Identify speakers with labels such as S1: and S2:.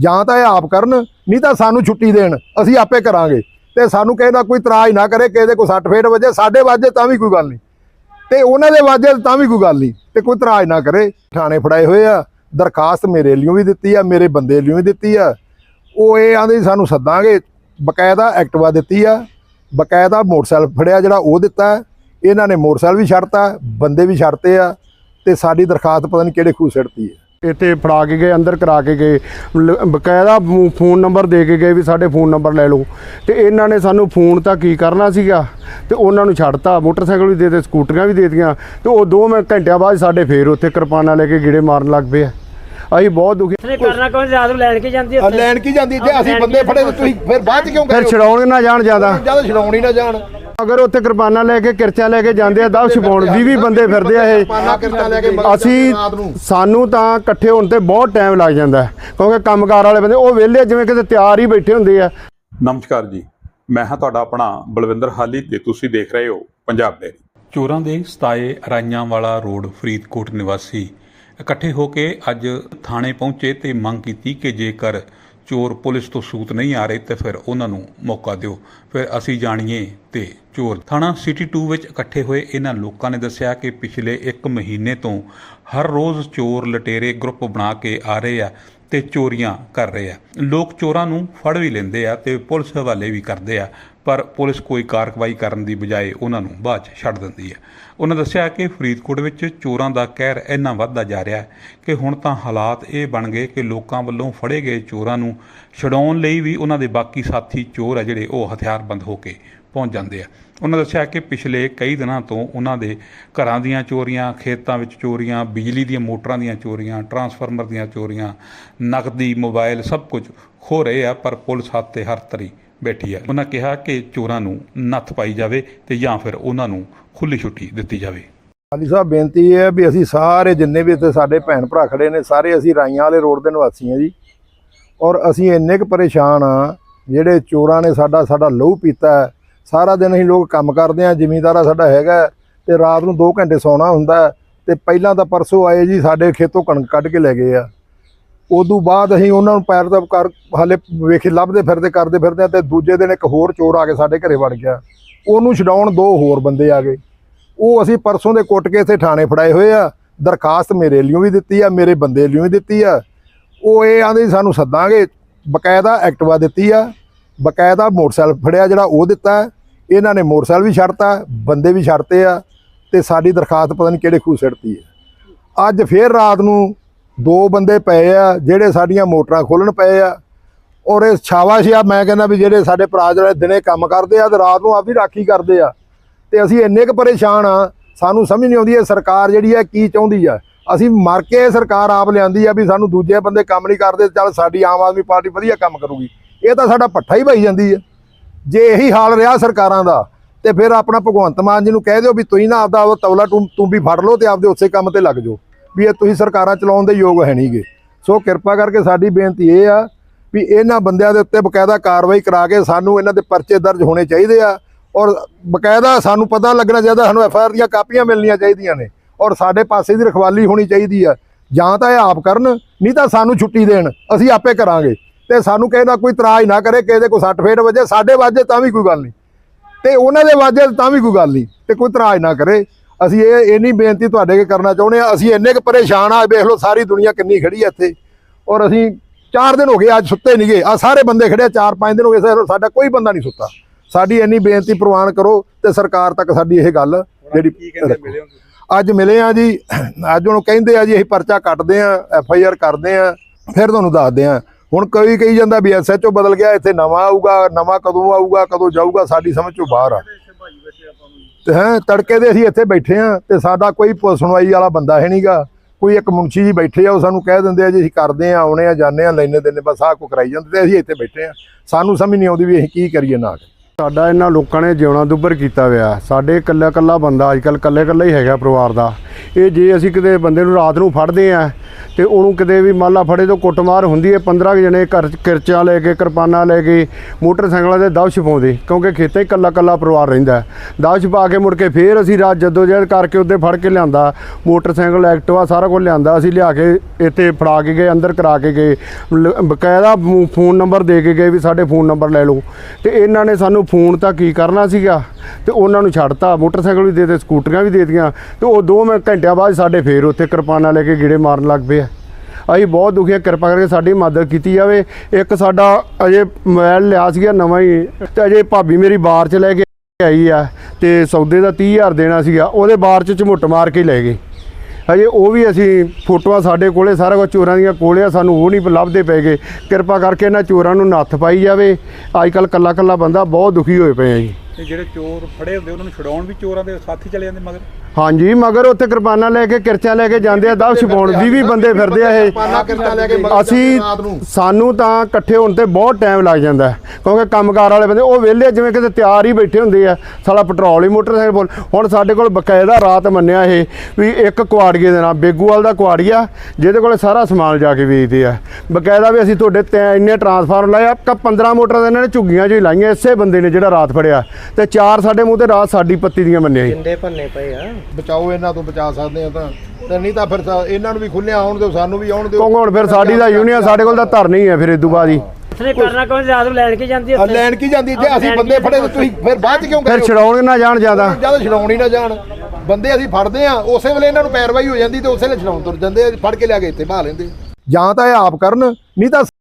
S1: ਜਾਂ ਤਾਂ ਇਹ ਆਪ ਕਰਨ, ਨਹੀਂ ਤਾਂ ਸਾਨੂੰ ਛੁੱਟੀ ਦੇਣ। ਅਸੀਂ ਆਪੇ ਕਰਾਂਗੇ। ਤੇ ਸਾਨੂੰ ਕਿਸੇ ਦਾ ਕੋਈ ਇਤਰਾਜ਼ ਨਾ ਕਰੇ, ਕਿਸੇ ਦੇ ਕੋਈ ਸੱਟ ਫੇਟ ਵਜੇ, ਸਾਡੇ ਵਾਜੇ ਤਾਂ ਵੀ ਕੋਈ ਗੱਲ ਨਹੀਂ। ਤੇ ਉਹਨਾਂ ਦੇ ਵਾਜੇ ਤਾਂ ਵੀ ਕੋਈ ਗੱਲ ਨਹੀਂ। ਤੇ ਕੋਈ ਇਤਰਾਜ਼ ਨਾ ਕਰੇ। ਥਾਣੇ ਫੜਾਏ ਹੋਏ ਆ, ਦਰਖਾਸਤ ਮੇਰੇ ਲਿਓ ਵੀ ਦਿੱਤੀ ਆ, ਮੇਰੇ ਬੰਦੇ ਲਈ ਵੀ ਦਿੱਤੀ ਆ। ਉਹ ਇਹ ਆਂਦੇ ਸਾਨੂੰ ਸੱਦਾਂਗੇ। ਬਕਾਇਦਾ ਐਕਟਿਵਾ ਦਿੱਤੀ ਆ। ਬਕਾਇਦਾ ਮੋਟਰਸਾਈਕਲ ਫੜਿਆ ਜਿਹੜਾ ਉਹ ਦਿੱਤਾ। ਇਹਨਾਂ ਨੇ ਮੋਟਰਸਾਈਕਲ ਵੀ ਛੱਡਤਾ, ਬੰਦੇ ਵੀ ਛੱਡਤੇ ਆ। ਤੇ ਸਾਡੀ ਦਰਖਾਸਤ ਪਤਾ ਨਹੀਂ ਕਿਹੜੇ ਖੂਹ ਸਿੱਟਤੀ ਹੈ
S2: ਇੱਥੇ ਫੜਾ ਕੇ ਗਏ ਅੰਦਰ ਕਰਾ ਕੇ ਗਏ। ਲ- ਬਕਾਇਦਾ ਫੋ- ਫੋਨ ਨੰਬਰ ਦੇ ਕੇ ਗਏ ਵੀ ਸਾਡੇ ਫੋਨ ਨੰਬਰ ਲੈ ਲਓ। ਤੇ ਇਹਨਾਂ ਨੇ ਸਾਨੂੰ ਫੋਨ ਤਾਂ ਕੀ ਕਰਨਾ ਸੀਗਾ? ਤੇ ਉਹਨਾਂ ਨੂੰ ਛੱਡਤਾ। ਮੋਟਰਸਾਈਕਲ ਵੀ ਦੇ ਦਿੱਤੇ ਸਕੂਟਰੀਆਂ ਵੀ ਦੇ ਦਿੱਤੀਆਂ। ਤੇ ਉਹ ਦੋ ਮੈਂ ਘੰਟਿਆਂ ਬਾਅਦ ਸਾਡੇ ਫੇਰ ਉੱਥੇ ਕਿਰਪਾਨਾਂ ਲੈ ਕੇ ਗੀੜੇ ਮਾਰਨ ਲੱਗ ਪਏ ਆ। ਅਸੀਂ ਬਹੁਤ ਦੁਖੀ
S3: ਨੇ ਕਰਨਾ ਕੋਈ ਰਾਤ ਨੂੰ ਲੈਣ ਕੇ ਜਾਂਦੀ
S1: ਆ ਲੈਣ ਕੀ ਜਾਂਦੀ ਜੇ ਅਸੀਂ ਬੰਦੇ ਫੜੇ ਤੇ ਤੁਸੀਂ ਫਿਰ ਬਾਅਦ ਚ ਕਿਉਂ
S2: ਫਿਰ ਛਡਾਉਣ ਨਾ ਜਾਣ ਜ਼ਿਆਦਾ।
S1: ਜ਼ਿਆਦਾ ਛਡਾਉਣ ਨਾ ਜਾਣ।
S2: ਅਗਰ ਉੱਥੇ ਕਿਰਪਾਨਾਂ ਲੈ ਕੇ ਕਿਰਚਾਂ ਲੈ ਕੇ ਜਾਂਦੇ ਆ ਦਬ ਛਪਾਉਣ 20 20 ਬੰਦੇ ਫਿਰਦੇ ਆ ਇਹ। ਅਸੀਂ ਸਾਨੂੰ ਤਾਂ ਇਕੱਠੇ ਹੋਣ ਤੇ ਬਹੁਤ ਟਾਈਮ ਲੱਗ ਜਾਂਦਾ ਹੈ, ਕਿਉਂਕਿ ਕੰਮਕਾਰ ਵਾਲੇ ਬੰਦੇ ਉਹ ਵਿਹਲੇ ਜਿਵੇਂ ਕਿਤੇ ਤਿਆਰ ਹੀ ਬੈਠੇ ਹੁੰਦੇ ਆ।
S4: ਨਮਸਕਾਰ ਜੀ ਮੈਂ ਹਾਂ ਤੁਹਾਡਾ ਆਪਣਾ ਬਲਵਿੰਦਰ ਹਾਲੀ ਤੇ ਤੁਸੀਂ ਦੇਖ ਰਹੇ ਹੋ ਪੰਜਾਬ ਡੇਰੀ ਚੋਰਾਂ ਦੇ ਸਤਾਏ ਰਾਈਆਂ ਵਾਲਾ ਰੋਡ ਫਰੀਦਕੋਟ ਨਿਵਾਸੀ। ਇਕੱਠੇ ਹੋ ਕੇ ਅੱਜ ਥਾਣੇ ਪਹੁੰਚੇ ਤੇ ਮੰਗ ਕੀਤੀ ਕਿ ਜੇਕਰ ਚੋਰ ਪੁਲਿਸ ਤੋਂ ਸੂਤ ਨਹੀਂ ਆ ਰਹੇ ਤੇ ਫਿਰ ਉਹਨਾਂ ਨੂੰ ਮੌਕਾ ਦਿਓ। ਫਿਰ ਅਸੀਂ ਜਾਣੀਏ ਤੇ ਚੋਰ ਥਾਣਾ ਸਿਟੀ 2 ਵਿੱਚ ਇਕੱਠੇ ਹੋਏ ਇਹਨਾਂ ਲੋਕਾਂ ਨੇ ਦੱਸਿਆ ਕਿ ਪਿਛਲੇ 1 ਮਹੀਨੇ ਤੋਂ ਹਰ ਰੋਜ਼ ਚੋਰ ਲਟੇਰੇ ਗਰੁੱਪ ਬਣਾ ਕੇ ਆ ਰਹੇ ਆ ਤੇ ਚੋਰੀਆਂ ਕਰ ਰਹੇ ਆ। ਲੋਕ ਚੋਰਾਂ ਨੂੰ ਫੜ ਵੀ ਲੈਂਦੇ ਆ ਤੇ ਪੁਲਿਸ ਹਵਾਲੇ ਵੀ ਕਰਦੇ ਆ। ਪਰ ਪੁਲਿਸ ਕੋਈ ਕਾਰਵਾਈ ਕਰਨ ਦੀ ਬਜਾਏ ਉਹਨਾਂ ਨੂੰ ਬਾਅਦ 'ਚ ਛੱਡ ਦਿੰਦੀ ਹੈ। ਉਹਨਾਂ ਦੱਸਿਆ ਕਿ ਫਰੀਦਕੋਟ ਵਿੱਚ ਚੋਰਾਂ ਦਾ ਕਹਿਰ ਇੰਨਾ ਵੱਧਦਾ ਜਾ ਰਿਹਾ ਹੈ ਕਿ ਹੁਣ ਤਾਂ ਹਾਲਾਤ ਇਹ ਬਣ ਗਏ ਕਿ ਲੋਕਾਂ ਵੱਲੋਂ ਫੜੇ ਗਏ ਚੋਰਾਂ ਨੂੰ ਛਡਾਉਣ ਲਈ ਵੀ ਉਹਨਾਂ ਦੇ ਬਾਕੀ ਸਾਥੀ ਚੋਰ ਆ ਜਿਹੜੇ ਉਹ ਹਥਿਆਰਬੰਦ ਹੋ ਕੇ ਪਹੁੰਚ ਜਾਂਦੇ ਆ। ਉਹਨਾਂ ਦੱਸਿਆ ਕਿ ਪਿਛਲੇ ਕਈ ਦਿਨਾਂ ਤੋਂ ਉਹਨਾਂ ਦੇ ਘਰਾਂ ਦੀਆਂ ਚੋਰੀਆਂ, ਖੇਤਾਂ ਵਿੱਚ ਚੋਰੀਆਂ, ਬਿਜਲੀ ਦੀਆਂ ਮੋਟਰਾਂ ਦੀਆਂ ਚੋਰੀਆਂ, ਟਰਾਂਸਫਾਰਮਰ ਦੀਆਂ ਚੋਰੀਆਂ, ਨਕਦੀ ਮੋਬਾਈਲ ਸਭ ਕੁਝ ਖੋ ਰਹੇ ਆ, ਪਰ ਪੁਲਿਸ ਹੱਥ ਤੇ ਹਰ ਤਰੀ ਬੈਠੀ ਆ। ਉਹਨਾਂ ਕਿਹਾ ਕਿ ਚੋਰਾਂ ਨੂੰ ਨੱਥ ਪਾਈ ਜਾਵੇ ਤੇ ਜਾਂ ਫਿਰ ਉਹਨਾਂ ਨੂੰ ਖੁੱਲੀ ਛੁੱਟੀ ਦਿੱਤੀ ਜਾਵੇ।
S1: ਹਾਲੀ ਸਾਹਿਬ ਬੇਨਤੀ ਇਹ ਹੈ ਵੀ ਅਸੀਂ ਸਾਰੇ ਜਿੰਨੇ ਵੀ ਇੱਥੇ ਸਾਡੇ ਭੈਣ ਭਰਾ ਖੜੇ ਨੇ ਸਾਰੇ ਅਸੀਂ ਰਾਈਆਂ ਵਾਲੇ ਰੋਡ ਦੇ ਨਿਵਾਸੀ ਹਾਂ ਜੀ। ਔਰ ਅਸੀਂ ਇੰਨੇ ਕੁ ਪਰੇਸ਼ਾਨ ਆ ਜਿਹੜੇ ਚੋਰਾਂ ਨੇ ਸਾਡਾ ਸਾਡਾ ਲਹੂ ਪੀਤਾ ਸਾਰਾ ਦਿਨ ਅਸੀਂ ਲੋਕ ਕੰਮ ਕਰਦੇ ਆ ਜ਼ਿਮੀਂਦਾਰਾ ਸਾਡਾ ਹੈਗਾ ਹੈ, ਤੇ ਰਾਤ ਨੂੰ 2 ਘੰਟੇ ਸੌਣਾ ਹੁੰਦਾ ਹੈ, ਤੇ ਪਹਿਲਾਂ ਤਾਂ ਪਰਸੋਂ ਆਏ ਜੀ ਸਾਡੇ ਖੇਤੋਂ ਕਣਕ ਕੱਢ ਕੇ ਲੈ ਗਏ ਆ। ਉਦੋਂ ਬਾਅਦ ਅਸੀਂ ਉਹਨਾਂ ਨੂੰ ਪੈਰ ਦਾ ਕਰ, ਹਾਲੇ ਵੇਖੇ ਲੱਭਦੇ ਫਿਰਦੇ, ਕਰਦੇ ਫਿਰਦੇ ਆ ਤੇ ਦੂਜੇ ਦਿਨ ਇੱਕ ਹੋਰ ਚੋਰ ਆ ਕੇ ਸਾਡੇ ਘਰੇ ਵੜ ਗਿਆ। ਉਹਨੂੰ ਛਡਾਉਣ ਦੋ ਹੋਰ ਬੰਦੇ ਆ ਗਏ। ਉਹ ਅਸੀਂ ਪਰਸੋਂ ਦੇ ਕੁੱਟ ਕੇ ਇੱਥੇ ਥਾਣੇ ਫੜਾਏ ਹੋਏ ਆ। ਦਰਖਾਸਤ ਮੇਰੇ ਲਿਓ ਵੀ ਦਿੱਤੀ ਆ, ਮੇਰੇ ਬੰਦੇ ਲਿਓ ਵੀ ਦਿੱਤੀ ਆ। ਉਹ ਇਹ ਆਂਦੇ ਸਾਨੂੰ ਸੱਦਾਂਗੇ। ਬਕਾਇਦਾ ਐਕਟਿਵਾ ਦਿੱਤੀ ਆ। ਬਕਾਇਦਾ ਮੋਟਰਸਾਈਕਲ ਫੜਿਆ ਜਿਹੜਾ ਉਹ ਦਿੱਤਾ। ਇਹਨਾਂ ਨੇ ਮੋਟਰਸਾਈਕਲ ਵੀ ਛੱਡਤਾ, ਬੰਦੇ ਵੀ ਛੱਡਤੇ ਆ ਤੇ ਸਾਡੀ ਦਰਖਾਸਤ ਪਤਾ ਨਹੀਂ ਕਿਹੜੇ ਖੂਹ ਸਿੱਟਤੀ ਹੈ ਅੱਜ ਫੇਰ ਰਾਤ ਨੂੰ ਦੋ ਬੰਦੇ ਪਏ ਆ ਜਿਹੜੇ ਸਾਡੀਆਂ ਮੋਟਰਾਂ ਖੋਲਣ ਪਏ ਆ। ਔਰ ਇਹ ਸ਼ਾਬਾਸ਼ ਆ, ਮੈਂ ਕਹਿੰਦਾ ਵੀ ਜਿਹੜੇ ਸਾਡੇ ਭਰਾ ਜਿਹੜੇ ਦਿਨੇ ਕੰਮ ਕਰਦੇ ਆ ਤੇ ਰਾਤ ਨੂੰ ਆਪ ਵੀ ਰਾਖੀ ਕਰਦੇ ਆ। ਤੇ ਅਸੀਂ ਇੰਨੇ ਕੁ ਪਰੇਸ਼ਾਨ ਆ, ਸਾਨੂੰ ਸਮਝ ਨਹੀਂ ਆਉਂਦੀ ਇਹ ਸਰਕਾਰ ਜਿਹੜੀ ਆ ਕੀ ਚਾਹੁੰਦੀ ਆ। ਅਸੀਂ ਮਰ ਕੇ ਇਹ ਸਰਕਾਰ ਆਪ ਲਿਆਂਦੀ ਆ ਵੀ ਸਾਨੂੰ ਦੂਜੇ ਬੰਦੇ ਕੰਮ ਨਹੀਂ ਕਰਦੇ, ਚੱਲ ਸਾਡੀ ਆਮ ਆਦਮੀ ਪਾਰਟੀ ਵਧੀਆ ਕੰਮ ਕਰੂਗੀ। ਇਹ ਤਾਂ ਸਾਡਾ ਪੱਠਾ ਹੀ ਪਾਈ ਜਾਂਦੀ ਆ। ਜੇ ਇਹੀ ਹਾਲ ਰਿਹਾ ਸਰਕਾਰਾਂ ਦਾ, ਤੇ ਫਿਰ ਆਪਣਾ ਭਗਵੰਤ ਮਾਨ ਜੀ ਨੂੰ ਕਹਿ ਦਿਓ ਵੀ ਤੁਸੀਂ ਨਾ ਆਪਦਾ ਉਹ ਤੌਲਾ ਤੂੰ ਤੂੰ ਵੀ ਫੜ ਲਓ ਤੇ ਆਪਦੇ ਉਸੇ ਕੰਮ ਤੇ ਲੱਗ ਜਾਓ। ਵੀ ਇਹ ਤੁਸੀਂ ਸਰਕਾਰਾਂ ਚਲਾਉਣ ਦੇ ਯੋਗ ਹੈ ਨਹੀਂਗੇ ਸੋ ਕਿਰਪਾ ਕਰਕੇ ਸਾਡੀ ਬੇਨਤੀ ਇਹ ਆ ਵੀ ਇਹਨਾਂ ਬੰਦਿਆਂ ਦੇ ਉੱਤੇ ਬਕਾਇਦਾ ਕਾਰਵਾਈ ਕਰਾ ਕੇ ਸਾਨੂੰ ਇਹਨਾਂ ਦੇ ਪਰਚੇ ਦਰਜ ਹੋਣੇ ਚਾਹੀਦੇ ਆ ਔਰ ਬਕਾਇਦਾ ਸਾਨੂੰ ਪਤਾ ਲੱਗਣਾ ਚਾਹੀਦਾ, ਸਾਨੂੰ ਐਫ ਆਈ ਆਰ ਦੀਆਂ ਕਾਪੀਆਂ ਮਿਲਣੀਆਂ ਚਾਹੀਦੀਆਂ ਨੇ ਔਰ ਸਾਡੇ ਪਾਸੇ ਦੀ ਰਖਵਾਲੀ ਹੋਣੀ ਚਾਹੀਦੀ ਆ। ਜਾਂ ਤਾਂ ਇਹ ਆਪ ਕਰਨ, ਨਹੀਂ ਤਾਂ ਸਾਨੂੰ ਛੁੱਟੀ ਦੇਣ, ਅਸੀਂ ਆਪੇ ਕਰਾਂਗੇ। ਤੇ ਸਾਨੂੰ ਕਿਸੇ ਦਾ ਕੋਈ ਇਤਰਾਜ਼ ਨਾ ਕਰੇ, ਕਿਸੇ ਦੇ ਕੋਈ ਸੱਟ ਫੇਟ ਵਜੇ, ਸਾਡੇ ਵਾਜੇ ਤਾਂ ਵੀ ਕੋਈ ਗੱਲ ਨਹੀਂ। ਤੇ ਉਹਨਾਂ ਦੇ ਵਾਜੇ ਤਾਂ ਵੀ ਕੋਈ ਗੱਲ ਨਹੀਂ, ਤੇ ਕੋਈ ਇਤਰਾਜ਼ ਨਾ ਕਰੇ। ਅਸੀਂ ਇਹ ਇੰਨੀ ਬੇਨਤੀ ਤੁਹਾਡੇ ਅੱਗੇ ਕਰਨਾ ਚਾਹੁੰਦੇ ਆ ਅਸੀਂ ਇੰਨੇ ਕੁ ਪਰੇਸ਼ਾਨ ਆ ਵੇਖ ਲਓ ਸਾਰੀ ਦੁਨੀਆ ਕਿੰਨੀ ਖੜੀ ਆ ਇੱਥੇ। ਔਰ ਅਸੀਂ 4 ਦਿਨ ਹੋ ਗਏ ਅੱਜ ਸੁੱਤੇ ਨਹੀਂਗੇ ਆ ਸਾਰੇ ਬੰਦੇ ਖੜੇ ਆ 4-5 ਦਿਨ ਹੋ ਗਏ ਸਾਡਾ ਕੋਈ ਬੰਦਾ ਨਹੀਂ ਸੁੱਤਾ। ਸਾਡੀ ਇੰਨੀ ਬੇਨਤੀ ਪ੍ਰਵਾਨ ਕਰੋ ਤੇ ਸਰਕਾਰ ਤੱਕ ਸਾਡੀ ਇਹ ਗੱਲ ਜਿਹੜੀ। ਅੱਜ ਮਿਲੇ ਆ ਜੀ ਅੱਜ ਉਹਨੂੰ ਕਹਿੰਦੇ ਆ ਜੀ ਅਸੀਂ ਪਰਚਾ ਕੱਟਦੇ ਆ ਐਫ ਆਈ ਆਰ ਕਰਦੇ ਆ ਫਿਰ ਤੁਹਾਨੂੰ ਦੱਸਦੇ ਆ। ਹੁਣ ਕੋਈ ਕਹੀ ਜਾਂਦਾ ਵੀ ਐਸਐਚਓ ਬਦਲ ਗਿਆ ਇੱਥੇ ਨਵਾਂ ਆਊਗਾ ਨਵਾਂ ਕਦੋਂ ਆਊਗਾ ਕਦੋਂ ਜਾਊਗਾ ਸਾਡੀ ਸਮਝ ਚੋਂ ਬਾਹਰ ਆ। ਹੈ, ਤੜਕੇ ਦੇ ਅਸੀਂ ਇੱਥੇ ਬੈਠੇ ਆ ਤੇ ਸਾਡਾ ਕੋਈ ਪੁਲਿਸ ਸੁਣਵਾਈ ਵਾਲਾ ਬੰਦਾ ਹੈ ਨਹੀਂਗਾ ਕੋਈ ਇੱਕ ਮੁਨਸ਼ੀ ਜੀ ਬੈਠੇ ਆ, ਉਹ ਸਾਨੂੰ ਕਹਿ ਦਿੰਦੇ ਆ ਜੀ, ਅਸੀਂ ਕਰਦੇ ਆ ਆਉਣੇ ਆ, ਜਾਂਦੇ ਆ ਲੈਣੇ ਦੇਣੇ ਬਸ ਆਹ ਕੋ ਕਰਾਈ ਜਾਂਦੇ ਤੇ ਅਸੀਂ ਇੱਥੇ ਬੈਠੇ ਆ ਸਾਨੂੰ ਸਮਝ ਨਹੀਂ ਆਉਂਦੀ ਵੀ ਅਸੀਂ ਕੀ ਕਰੀਏ ਨਾ ਕਰੀਏ।
S2: ਸਾਡਾ ਇਹਨਾਂ ਲੋਕਾਂ ਨੇ ਜਿਉਣਾ ਦੁੱਭਰ ਕੀਤਾ ਹੋਇਆ। ਸਾਡੇ ਇਕੱਲਾ ਇਕੱਲਾ ਬੰਦਾ ਅੱਜ ਕੱਲ੍ਹ ਇਕੱਲੇ ਇਕੱਲਾ ਹੀ ਹੈਗਾ ਪਰਿਵਾਰ ਦਾ। ਇਹ ਜੇ ਅਸੀਂ ਕਿਤੇ ਬੰਦੇ ਨੂੰ ਰਾਤ ਨੂੰ ਫੜਦੇ ਆ, ਤੇ ਉਹਨੂੰ ਕਿਤੇ ਵੀ ਮਾਲਾ ਫੜੇ ਤੋਂ ਕੁੱਟਮਾਰ ਹੁੰਦੀ ਹੈ 15 ਕੁ ਜਣੇ ਘਰ 'ਚ ਕਿਰਚਾਂ ਲੈ ਕੇ, ਕਿਰਪਾਨਾਂ ਲੈ ਕੇ, ਮੋਟਰਸਾਈਕਲਾਂ ਦੇ ਦਵ ਛਪਾਉਂਦੇ, ਕਿਉਂਕਿ ਖੇਤਾਂ 'ਚ ਇਕੱਲਾ ਇਕੱਲਾ ਪਰਿਵਾਰ ਰਹਿੰਦਾ ਦਵ ਛਪਾ ਕੇ ਮੁੜ ਕੇ ਫੇਰ ਅਸੀਂ ਰਾਤ ਜਦੋਜਹਿਦ ਕਰਕੇ ਉੱਤੇ ਫੜ ਕੇ ਲਿਆਂਦਾ। ਮੋਟਰਸਾਈਕਲ, ਐਕਟਿਵਾ ਸਾਰਾ ਕੁਝ ਲਿਆਂਦਾ, ਅਸੀਂ ਲਿਆ ਕੇ ਇੱਥੇ ਫੜਾ ਕੇ ਗਏ, ਅੰਦਰ ਕਰਾ ਕੇ ਗਏ। ਲ- ਬਕਾਇਦਾ ਫੋਨ ਨੰਬਰ ਦੇ ਕੇ ਗਏ ਵੀ ਸਾਡੇ ਫੋਨ ਨੰਬਰ ਲੈ ਲਓ। ਤੇ ਇਹਨਾਂ ਨੇ ਸਾਨੂੰ ਫੋਨ ਤਾਂ ਕੀ ਕਰਨਾ ਸੀਗਾ? ਤੇ ਉਹਨਾਂ ਨੂੰ ਛੱਡਤਾ, ਮੋਟਰਸਾਈਕਲ ਵੀ ਦੇ ਦੇ ਸਕੂਟਰੀਆਂ ਵੀ ਦੇ ਦਿੱਤੀਆਂ। ਤੇ ਉਹ ਦੋ ਮਿੰਟ ਘੰਟਿਆਂ ਬਾਅਦ ਸਾਡੇ ਫੇਰ ਉੱਥੇ ਕਿਰਪਾਨਾਂ ਲੈ ਕੇ ਗੇੜੇ ਮਾਰਨ ਲੱਗ ਪਏ ਆ। ਅਸੀਂ ਬਹੁਤ ਦੁਖੀ ਹਾਂ ਕਿਰਪਾ ਕਰਕੇ ਸਾਡੀ ਮਦਦ ਕੀਤੀ ਜਾਵੇ। ਇੱਕ ਸਾਡਾ ਅਜੇ ਮੋਬਾਈਲ ਲਿਆ ਸੀਗਾ ਨਵਾਂ ਹੀ, ਤੇ ਅਜੇ ਭਾਬੀ ਮੇਰੀ ਬਾਰ ਚ ਲੈ ਕੇ ਆਈ ਆ, ਤੇ ਸੌਦੇ ਦਾ 30000 ਦੇਣਾ ਸੀਗਾ। ਉਹਦੇ ਬਾਰ ਚ ਝਮੁੱਟ ਮਾਰ ਕੇ ਲੈ ਗਏ। ਹਜੇ ਉਹ ਵੀ ਅਸੀਂ ਫੋਟੋਆਂ ਸਾਡੇ ਕੋਲੇ, ਸਾਰਾ ਕੁਝ ਚੋਰਾਂ ਦੀਆਂ ਕੋਲੇ ਆ, ਸਾਨੂੰ ਉਹ ਨਹੀਂ ਲੱਭਦੇ ਪੈਗੇ ਕਿਰਪਾ ਕਰਕੇ ਇਹਨਾਂ ਚੋਰਾਂ ਨੂੰ ਨੱਥ ਪਾਈ ਜਾਵੇ। ਅੱਜ ਕੱਲ ਕੱਲਾ ਕੱਲਾ ਬੰਦਾ ਬਹੁਤ ਦੁਖੀ ਹੋਏ ਪਏ ਆ ਜੀ।
S4: ਤੇ ਜਿਹੜੇ ਚੋਰ ਫੜੇ ਹੁੰਦੇ, ਉਹਨਾਂ ਨੂੰ ਛਡਾਉਣ ਵੀ ਚੋਰਾਂ ਦੇ ਸਾਥੀ ਚਲੇ ਜਾਂਦੇ ਮਗਰ?
S2: ਹਾਂਜੀ ਮਗਰ ਉੱਥੇ ਕਿਰਪਾਨਾਂ ਲੈ ਕੇ ਕਿਰਚਾਂ ਲੈ ਕੇ ਜਾਂਦੇ ਆ ਦਵ ਛਪਾਉਣ। 20 20 ਬੰਦੇ ਫਿਰਦੇ ਆ ਇਹ। ਅਸੀਂ ਸਾਨੂੰ ਤਾਂ ਇਕੱਠੇ ਹੋਣ ਤੇ ਬਹੁਤ ਟਾਈਮ ਲੱਗ ਜਾਂਦਾ ਹੈ, ਕਿਉਂਕਿ ਕੰਮਕਾਰ ਵਾਲੇ ਬੰਦੇ ਉਹ ਵਿਹਲੇ ਜਿਵੇਂ ਕਿਤੇ ਤਿਆਰ ਹੀ ਬੈਠੇ ਹੁੰਦੇ ਆ। ਸਾਲਾ ਪੈਟਰੋਲ ਹੀ ਮੋਟਰਸਾਈਕਲ ਕੋਲ ਹੁਣ ਸਾਡੇ ਕੋਲ ਬਕਾਇਦਾ ਰਾਤ ਮੰਨਿਆ ਇਹ ਵੀ ਇੱਕ ਕੁਆੜੀਏ ਦੇ ਨਾਲ ਬੇਗੂਵਾਲ ਦਾ ਕੁਆੜੀਆ ਜਿਹਦੇ ਕੋਲ ਸਾਰਾ ਸਮਾਨ ਜਾ ਕੇ ਵੇਚਦੇ ਆ। ਬਕਾਇਦਾ ਵੀ ਅਸੀਂ ਤੁਹਾਡੇ ਤੇ ਇੰਨੇ ਟਰਾਂਸਫਾਰਮ ਲਾਏ ਆ ਕ 15 ਮੋਟਰਾਂ ਦੇ ਇਹਨਾਂ ਨੇ ਝੁੱਗੀਆਂ ਜਿਹੀ ਲਾਈਆਂ ਇਸੇ ਬੰਦੇ ਨੇ ਜਿਹੜਾ ਰਾਤ ਫੜਿਆ। ਤੇ ਚਾਰ ਸਾਡੇ ਮੂੰਹ ਤੇ ਰਾਤ ਸਾਡੀ ਪੱਤੀ ਦੀਆਂ ਮੰਨਿਆ ਜੀ
S1: ਬਚਾਓ ਇਹਨਾਂ ਤੋਂ ਬਚਾ ਸਕਦੇ ਆ ਤਾਂ। ਤੇ ਨਹੀਂ ਤਾਂ ਫਿਰ ਤਾਂ ਇਹਨਾਂ ਨੂੰ ਵੀ ਖੁੱਲਿਆ ਆਉਣ ਦਿਓ ਸਾਨੂੰ ਵੀ ਆਉਣ ਦਿਓ।
S2: ਹੁਣ ਫਿਰ ਸਾਡੀ ਦਾ ਯੂਨੀਅਨ ਸਾਡੇ ਕੋਲ ਤਾਂ ਧਰਨੀ ਹੈ ਫਿਰ ਇਦੋਂ ਬਾਅਦ ਹੀ।
S3: ਇਸਨੇ ਕਰਨਾ ਕੌਣ ਰਾਤ ਨੂੰ ਲੈਣ ਕੇ ਜਾਂਦੀ
S1: ਆ ਲੈਣ ਕੀ ਜਾਂਦੀ ਜੇ ਅਸੀਂ ਬੰਦੇ ਫੜੇ ਤੇ ਤੁਸੀਂ ਫਿਰ ਬਾਅਦ ਚ ਕਿਉਂ
S2: ਫਿਰ ਛਡਾਉਣ ਨਾ ਜਾਣ ਜ਼ਿਆਦਾ।
S1: ਜਦ ਛਡਾਉਣ ਹੀ ਨਾ ਜਾਣ। ਬੰਦੇ ਅਸੀਂ ਫੜਦੇ ਆ ਉਸੇ ਵੇਲੇ ਇਹਨਾਂ ਨੂੰ ਪੈਰਵਾਈ ਹੋ ਜਾਂਦੀ ਤੇ ਉਸੇ ਵੇਲੇ ਛਡਾਉਣ ਤੁਰ ਜਾਂਦੇ ਆ। ਫੜ ਕੇ ਲਿਆ ਕੇ ਇੱਥੇ ਬਹਾ ਲੈਂਦੇ। ਜਾਂ ਤਾਂ ਇਹ ਆਪ ਕਰਨ ਨਹੀਂ ਤਾਂ